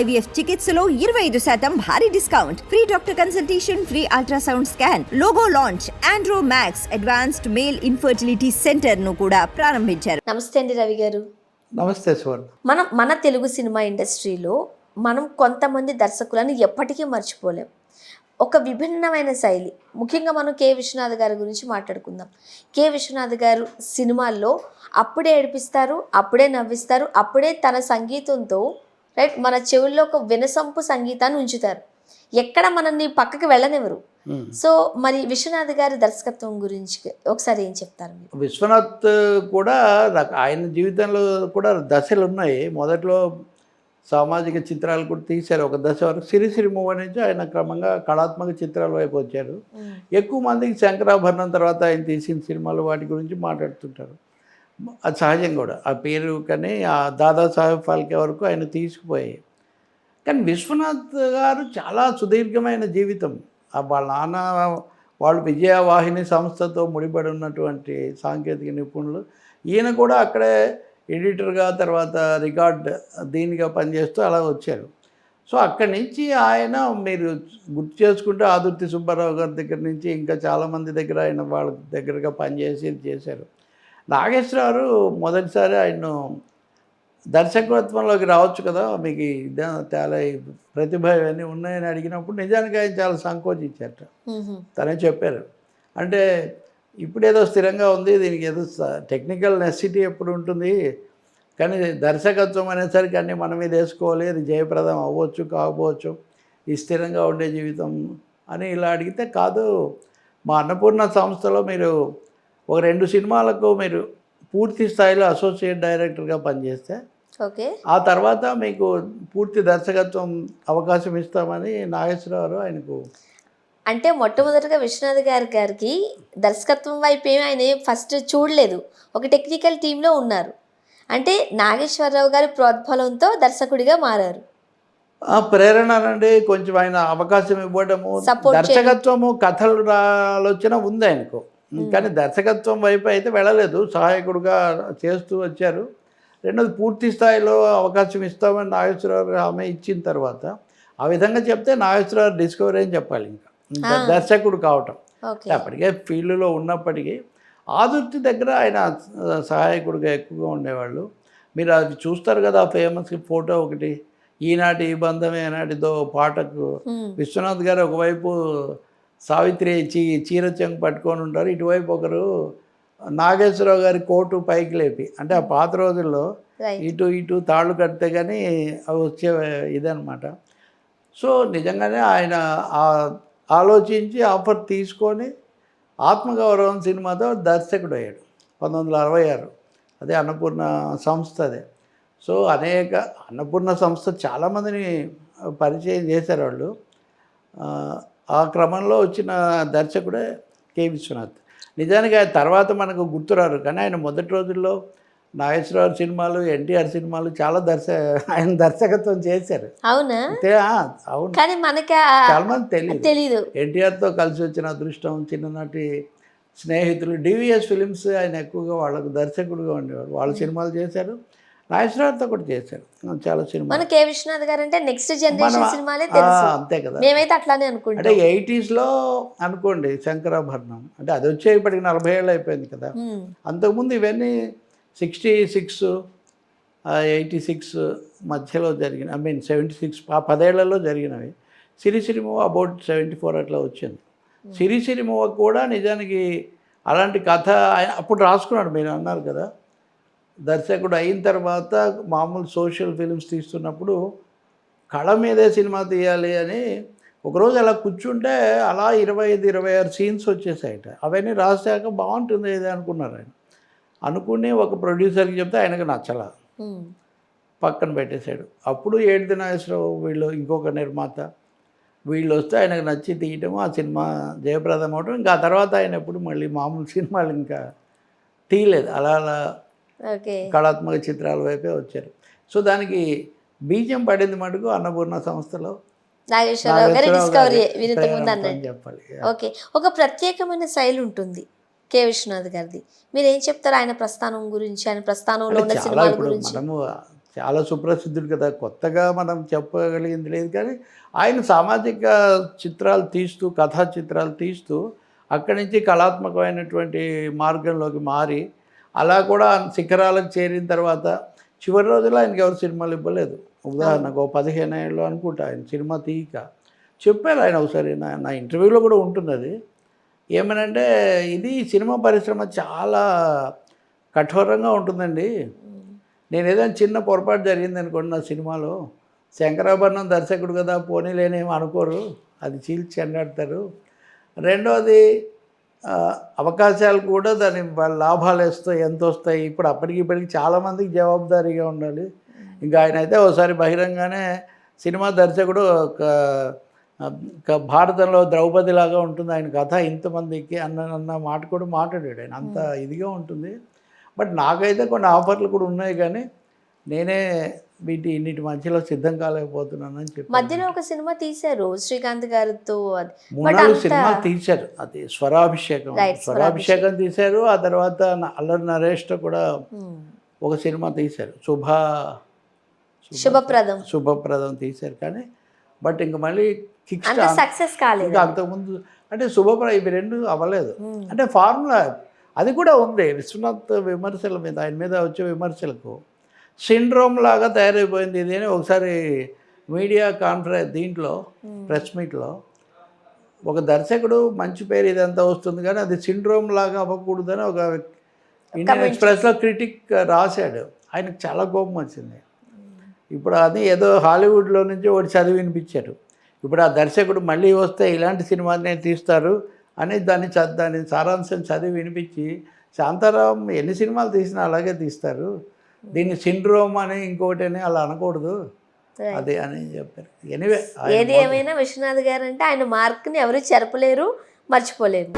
IVF చికిత్సలో ఇరవై ఐదు శాతం భారీ discount. Free doctor consultation free ultrasound scan logo launch Andro Max advanced male infertility సెంటర్ను కూడా ప్రారంభించారు. నమస్తే అండి రవి గారు. నమస్తే సువర్ణ. మనం మన తెలుగు సినిమా ఇండస్ట్రీలో మనం కొంతమంది దర్శకులను ఎప్పటికీ మర్చిపోలేం. ఒక విభిన్నమైన శైలి. ముఖ్యంగా మనం కె విశ్వనాథ్ గారి గురించి మాట్లాడుకుందాం. కె విశ్వనాథ్ గారు సినిమాల్లో అప్పుడే ఏడిపిస్తారు అప్పుడే నవ్విస్తారు అప్పుడే తన సంగీతంతో రైట్? మన చెవుల్లో ఒక వినసంపు సంగీతాన్ని ఉంచుతారు. ఎక్కడ మనల్ని పక్కకి వెళ్ళనివ్వరు. సో మరి విశ్వనాథ్ గారి దర్శకత్వం గురించి ఒకసారి ఏం చెప్తారు విశ్వనాథ్ కూడా ఆయన జీవితంలో కూడా దశలు ఉన్నాయి. మొదట్లో సామాజిక చిత్రాలు కూడా తీశారు. ఒక దశ వరకు సిరిసిరి మూవ నుంచి ఆయన క్రమంగా కళాత్మక చిత్రాల వైపు వచ్చారు. ఎక్కువ మందికి శంకరాభరణం తర్వాత ఆయన తీసిన సినిమాలు వాటి గురించి మాట్లాడుతుంటారు. అది సహజం కూడా. ఆ పేరు కానీ ఆ దాదాసాహెబ్ ఫాల్కే వరకు ఆయన తీసుకుపోయాయి. కానీ విశ్వనాథ్ గారు చాలా సుదీర్ఘమైన జీవితం. ఆ వాళ్ళ నాన్న వాళ్ళు విజయవాహిని సంస్థతో ముడిపడి ఉన్నటువంటి సాంకేతిక నిపుణులు. ఈయన కూడా అక్కడే ఎడిటర్గా తర్వాత రికార్డ్ దీనిగా పనిచేస్తూ అలా వచ్చారు. సో అక్కడి నుంచి ఆయన మీరు గుర్తు చేసుకుంటే ఆదుర్తి సుబ్బారావు గారి దగ్గర నుంచి ఇంకా చాలామంది దగ్గర ఆయన వాళ్ళ దగ్గరగా పనిచేసి చేశారు. నాగేశ్వరరావు మొదటిసారి ఆయన దర్శకత్వంలోకి రావచ్చు కదా మీకు చాలా ప్రతిభ ఇవన్నీ ఉన్నాయని అడిగినప్పుడు నిజానికి ఆయన చాలా సంకోచించారట. తనే చెప్పారు అంటే ఇప్పుడేదో స్థిరంగా ఉంది దీనికి ఏదో టెక్నికల్ నెసిటీ ఎప్పుడు ఉంటుంది కానీ దర్శకత్వం అనేసరికి అన్నీ మన మీద వేసుకోవాలి అది జయప్రదం అవ్వచ్చు కాకపోవచ్చు ఈ స్థిరంగా ఉండే జీవితం అని ఇలా అడిగితే కాదు మా అన్నపూర్ణ సంస్థలో మీరు ఒక రెండు సినిమాలకు మీరు పూర్తి స్థాయిలో అసోసియేట్ డైరెక్టర్గా పనిచేస్తే ఓకే. ఆ తర్వాత మీకు పూర్తి దర్శకత్వం అవకాశం ఇస్తామని నాగేశ్వరరావు ఆయనకు అంటే మొట్టమొదటిగా విశ్వనాథ్ గారి గారికి దర్శకత్వం వైపు ఏమి ఆయన ఫస్ట్ చూడలేదు. ఒక టెక్నికల్ టీంలో ఉన్నారు. అంటే నాగేశ్వరరావు గారి ప్రోద్బలంతో దర్శకుడిగా మారారు. ఆ ప్రేరణ అనండి కొంచెం ఆయన అవకాశం ఇవ్వడము దర్శకత్వము కథలు ఆలోచన ఉంది ఆయనకు. కానీ దర్శకత్వం వైపు అయితే వెళ్ళలేదు. సహాయకుడుగా చేస్తూ వచ్చారు. రెండోది పూర్తి స్థాయిలో అవకాశం ఇస్తామని నాగేశ్వరరావు ఆమె ఇచ్చిన తర్వాత ఆ విధంగా చెప్తే నాగేశ్వరరావు డిస్కవరీ అని చెప్పాలి ఇంకా. దర్శకుడు కావటం. అప్పటికే ఫీల్డ్లో ఉన్నప్పటికీ ఆదుర్తి దగ్గర ఆయన సహాయకుడిగా ఎక్కువగా ఉండేవాళ్ళు. మీరు అది చూస్తారు కదా ఫేమస్ ఫోటో ఒకటి. ఈనాటి ఈ బంధం ఏనాటిదో పాటకు. విశ్వనాథ్ గారు ఒకవైపు సావిత్రి చీ చీర చెంగు పట్టుకొని ఉంటారు. ఇటువైపు ఒకరు నాగేశ్వరరావు గారి కోటు పైకి లేపి అంటే ఆ పాత రోజుల్లో ఇటు ఇటు తాళ్ళు కడితే కానీ అవి వచ్చే ఇదనమాట సో నిజంగానే ఆయన ఆలోచించి ఆఫర్ తీసుకొని ఆత్మగౌరవం సినిమాతో దర్శకుడు అయ్యాడు పంతొమ్మిది వందల అరవై ఆరు. అదే అన్నపూర్ణ సంస్థ అదే. సో అనేక అన్నపూర్ణ సంస్థ చాలామందిని పరిచయం చేశారు వాళ్ళు. ఆ, క్రమంలో వచ్చిన దర్శకుడే కె. విశ్వనాథ్. నిజానికి ఆయన తర్వాత మనకు గుర్తురారు కానీ ఆయన మొదటి రోజుల్లో నాగేశ్వరరావు సినిమాలు ఎన్టీఆర్ సినిమాలు చాలా దర్శ ఆయన దర్శకత్వం చేశారు. అవునా? అవును. కానీ మనకి చాలా మంది తెలియదు తెలీదు. ఎన్టీఆర్తో కలిసి వచ్చిన అదృష్టం చిన్ననాటి స్నేహితులు డివిఎస్ ఫిలిమ్స్ ఆయన ఎక్కువగా వాళ్ళకు దర్శకుడుగా ఉండేవాడు వాళ్ళ సినిమాలు చేశారు. నాగేశ్వరరావుతో కూడా చేశారు. చాలా మన సినిమాలు కె విశ్వనాథ్ గారు అంటే నెక్స్ట్ జనరేషన్ సినిమాలే తెలుసు. అంతే కదా. మేమైతే అట్లానే అంటే అనుకుంటాం ఎయిటీస్లో అనుకోండి శంకరాభరణం. అంటే అది వచ్చే ఇప్పటికి నలభై ఏళ్ళు అయిపోయింది కదా. అంతకుముందు ఇవన్నీ సిక్స్టీ సిక్స్ ఎయిటీ సిక్స్ మధ్యలో జరిగిన ఐ మీన్ సెవెంటీ సిక్స్ ఆ పదేళ్ళలో జరిగినవి. Sirisiri Muvva about seventy four అట్లా వచ్చింది. సిరిసిరి మూవ కూడా నిజానికి అలాంటి కథ అప్పుడు రాసుకున్నాడు మీరు అన్నారు కదా. దర్శకుడు అయిన తర్వాత మామూలు సోషల్ ఫిల్మ్స్ తీస్తున్నప్పుడు కళ మీదే సినిమా తీయాలి అని ఒకరోజు అలా కూర్చుంటే అలా ఇరవై ఐదు ఇరవై ఆరు సీన్స్ వచ్చేసాయట. అవన్నీ రాసాక బాగుంటుంది ఇది అనుకున్నారు ఆయన. అనుకుని ఒక ప్రొడ్యూసర్కి చెప్తే ఆయనకు నచ్చల. పక్కన పెట్టేశాడు. అప్పుడు ఏడు నాగేశ్వరరావు వీళ్ళు ఇంకొక నిర్మాత. వీళ్ళు వస్తే ఆయనకు నచ్చి తీయటం ఆ సినిమా జయప్రదం అవడం ఇంకా ఆ తర్వాత ఆయన ఎప్పుడు మళ్ళీ మామూలు సినిమాలు ఇంకా తీయలేదు. అలా అలా కళాత్మక చిత్రాల వైపే వచ్చారు. సో దానికి బీజం పడింది మటుకు అన్నపూర్ణ సంస్థలో. నాగేశ్వరరావు గారి డిస్కవరీ చెప్పాలి. ఓకే. ఒక ప్రత్యేకమైన శైలి ఉంటుంది కె విశ్వనాథ్ గారిది. మీరు ఏం చెప్తారు ఆయన ప్రస్థానం గురించి? ఆయన ప్రస్థానంలో ఉన్న సినిమాల గురించి. మనము చాలా సుప్రసిద్ధుడు కదా. కొత్తగా మనం చెప్పగలిగింది లేదు కానీ ఆయన సామాజిక చిత్రాలు తీస్తూ కథా చిత్రాలు తీస్తూ అక్కడి నుంచి కళాత్మకమైనటువంటి మార్గంలోకి మారి అలా కూడా శిఖరాలకు చేరిన తర్వాత చివరి రోజుల్లో ఆయనకి ఎవరు సినిమాలు ఇవ్వలేదు. ఉదాహరణకు పదిహేను ఏళ్ళు అనుకుంటా ఆయన సినిమా తీయక. చెప్పారు ఆయన ఒకసారి నా నా ఇంటర్వ్యూలో కూడా ఉంటున్నది ఏమనంటే ఇది సినిమా పరిశ్రమ చాలా కఠోరంగా ఉంటుందండి. నేను ఏదైనా చిన్న పొరపాటు జరిగింది అనుకోండి నా సినిమాలో శంకరాభరణం దర్శకుడు కదా పోనీలేనేమో అనుకోరు అది చీల్చి చెండాడతారు. రెండోది అవకాశాలు కూడా దాని లాభాలు వస్తాయి ఎంత వస్తాయి? ఇప్పుడు అప్పటికి ఇప్పటికి చాలామందికి జవాబుదారీగా ఉండాలి. ఇంకా ఆయన అయితే ఒకసారి బహిరంగానే సినిమా దర్శకుడు ఒక భారతంలో ద్రౌపది లాగా ఉంటుంది ఆయన కథ. ఇంతమందికి అన్న అన్న మాట కూడా మాట్లాడాడు ఆయన. అంత ఇదిగా ఉంటుంది. బట్ నాకైతే కొన్ని ఆఫర్లు కూడా ఉన్నాయి కానీ నేనే వీటి ఇన్నిటి మధ్యలో సిద్ధం కాలేకపోతున్నానని చెప్పి మధ్యలో ఒక సినిమా తీశారు శ్రీకాంత్ గారితో మూడు నాలుగు అంత సినిమాలు తీశారు. అది స్వరాభిషేకం. స్వరాభిషేకం. తీశారు ఆ తర్వాత అల్లరి నరేష్తో కూడా మ్మ్. ఒక సినిమా తీశారు. శుభ శుభ- శుభప్రదం. శుభప్రదం తీశారు కానీ బట్ ఇంక మళ్ళీ కిక్ సక్సెస్ కాలేదు. ఇంకా అంతకుముందు అంటే శుభప్ర ఇవి రెండు అవ్వలేదు. మ్మ్. అంటే ఫార్ములా అది కూడా ఉంది. విశ్వనాథ్ విమర్శల మీద ఆయన మీద వచ్చే విమర్శలకు సిండ్రోమ్ లాగా తయారైపోయింది ఇది అని ఒకసారి మీడియా కాన్ఫరెన్స్ దీంట్లో ప్రెస్ మీట్లో ఒక దర్శకుడు మంచి పేరు ఇదంతా వస్తుంది కానీ అది సిండ్రోమ్ లాగా అవ్వకూడదని ఒక ఇండియన్ ఎక్స్ప్రెస్లో క్రిటిక్ రాశాడు. ఆయనకు చాలా కోపం వచ్చింది. ఇప్పుడు అది ఏదో హాలీవుడ్లో నుంచి ఒకటి చదివి వినిపించారు. ఇప్పుడు ఆ దర్శకుడు మళ్ళీ వస్తే ఇలాంటి సినిమానే తీస్తారు అని దాన్ని చ దాని సారాంశం చదివి వినిపించి శాంతారాం ఎన్ని సినిమాలు తీసినా అలాగే తీస్తారు. దీన్ని సిండ్రోమ్ అని ఇంకోటి అని అలా అనకూడదు. అది అని చెప్పారు. ఎనివే ఏది ఏమైనా విశ్వనాథ్ గారు అంటే ఆయన మార్క్ని ఎవరు చెరపలేరు మర్చిపోలేరు.